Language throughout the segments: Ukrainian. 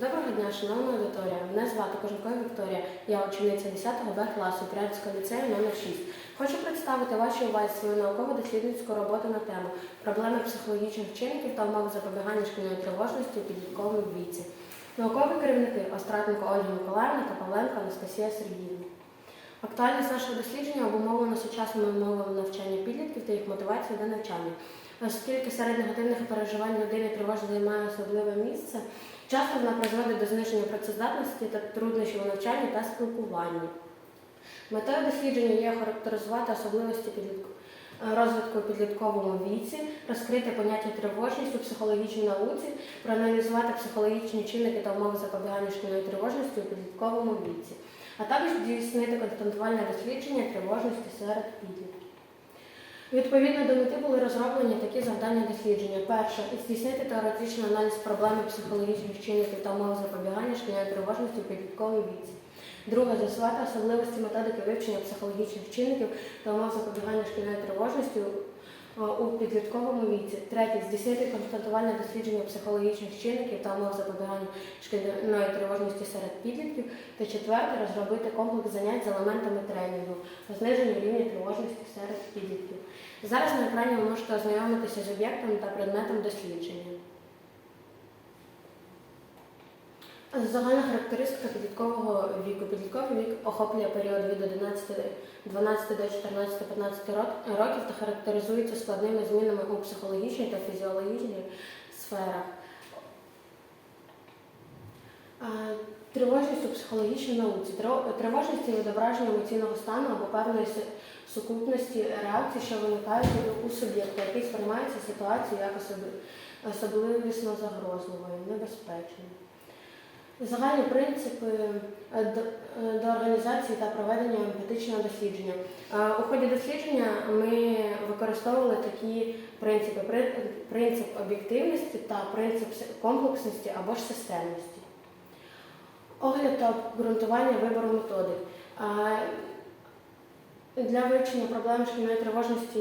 Доброго дня, шановна аудиторія. Мене звати Кожукова Вікторія. Я учениця 10 Б класу Прядського ліцею номер 6. Хочу представити вашій увазі свою науково-дослідницьку роботу на тему проблеми психологічних чинників та умови запобігання шкільної тривожності у підлітковому віці. Наукові керівники Остратенко Ольга Миколаївна та Павленко Анастасія Сергіївна. Актуальність нашого дослідження обумовлена сучасними умовами навчання підлітків та їх мотивації до навчання. Оскільки серед негативних переживань людини тривожність займає особливе місце, часто вона призводить до зниження працездатності та труднощів у навчанні та спілкуванні. Метою дослідження є характеризувати особливості підлітку- е, розвитку у підлітковому віці, розкрити поняття тривожність у психологічній науці, проаналізувати психологічні чинники та умови запобігання шкільної тривожності у підлітковому віці, а також здійснити констатувальне дослідження тривожності серед підлітків. Відповідно до мети були розроблені такі завдання дослідження. Перше здійснити теоретичний аналіз проблеми психологічних чинників та умов запобігання шкільної тривожності у підлітковій віці. Друге з'ясувати особливості методики вивчення психологічних чинників та умов запобігання шкільної тривожності у- у підлітковому віці. Третє здійснити констатувальне дослідження психологічних чинників та умов запобігання шкільної тривожності серед підлітків. Та четверте розробити комплекс занять з елементами тренінгу по зниженню рівня тривожності серед підлітків. Зараз на екрані ви можете ознайомитися з об'єктом та предметом дослідження. Загальна характеристика підліткового віку. Підлітковий вік охоплює період від 11, 12 до 14-15 років та характеризується складними змінами у психологічній та фізіологічній сферах. Тривожність у психологічній науці. Тривожність є відображення емоційного стану або певної сукупності реакцій, що виникають у- суб'єкта, який сприймається ситуацією як особливісно загрозливою, небезпечною. Загальні принципи е, до, е, організації та проведення емпатичного дослідження. Е, У ході дослідження ми використовували такі принципи: принцип об'єктивності та принцип комплексності або ж системності. Огляд та обґрунтування вибору методик. Для вивчення проблем шкільної тривожності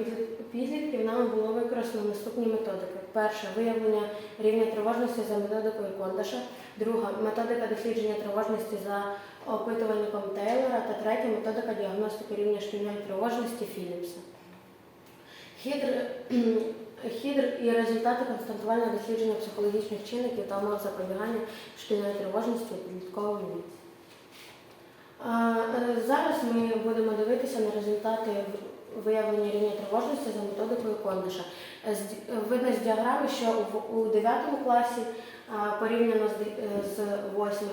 е, підлітків нами було використано наступні методики. Перше виявлення рівня тривожності за методикою Кондаша. Друга методика дослідження тривожності за опитувальником Тейлора та третя методика діагностики рівня шкільної тривожності Філіпса. Хідр, хідр і результати констатування дослідження психологічних чинників та умов запобігання шкільної тривожності у підлітковому віці. Е, Зараз ми будемо дивитися на результати виявлення рівня тривожності за методикою Кондиша. Е, е, Видно з діаграми, що у- у 9 класі порівняно з де- е, з 8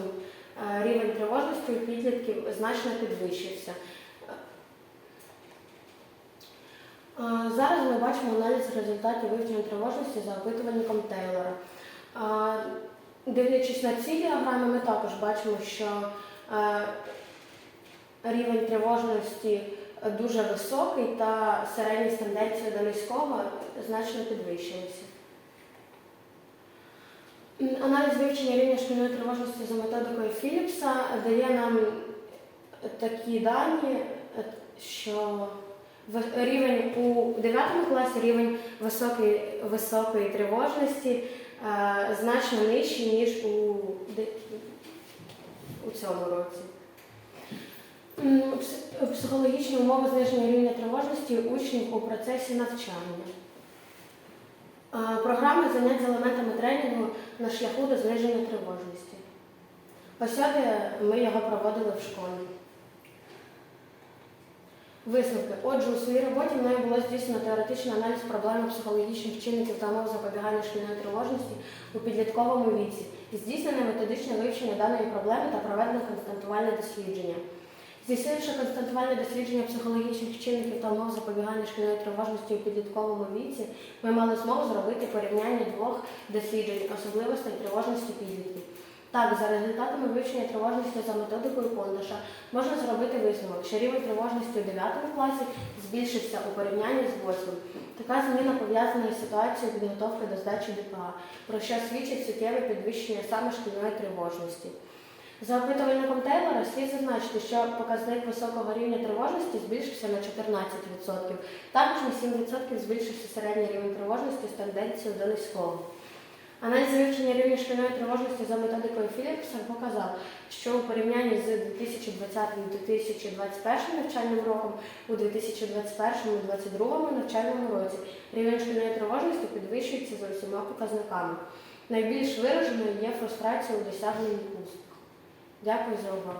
рівень тривожності у підлітків значно підвищився. Зараз ми бачимо аналіз результатів вивчення тривожності за опитувальником Тейлора. Дивлячись на ці діаграми, ми також бачимо, що рівень тривожності дуже високий та середність тенденція до низького значно підвищилася. Аналіз вивчення рівня шкільної тривожності за методикою Філіпса дає нам такі дані, що рівень у 9 класі рівень високої, високої тривожності е, значно нижчий, ніж у, у цьому році. Психологічні умови зниження рівня тривожності учнів у процесі навчання. Е, Програми занять з елементами тренінгу на шляху до зниження тривожності. Посяди ми його проводили в школі. Висновки. Отже, у своїй роботі мною було здійснено теоретичний аналіз проблеми психологічних чинників та умов запобігання шкільної тривожності у підлітковому віці, здійснене методичне вивчення даної проблеми та проведено констатувальне дослідження. Здійснивши констатувальне дослідження психологічних чинників та умов запобігання шкільної тривожності у підлітковому віці, ми мали змогу зробити порівняння двох досліджень особливостей тривожності підлітків. Так, за результатами вивчення тривожності за методикою Кондаша можна зробити висновок, що рівень тривожності у 9 класі збільшився у порівнянні з 8. Така зміна пов'язана із ситуацією підготовки до здачі ДПА, про що свідчить суттєве підвищення саме шкільної тривожності. За опитувальником Тейлора слід зазначити, що показник високого рівня тривожності збільшився на 14%. Також на 7% збільшився середній рівень тривожності з тенденцією до низького. Аналіз вивчення рівня шкільної тривожності за методикою Філіпса показав, що у порівнянні з 2020-2021 навчальним роком у 2021-2022 навчальному році рівень шкільної тривожності підвищується за усіма показниками. Найбільш вираженою є фрустрація у досягненні успіху. Дякую за увагу.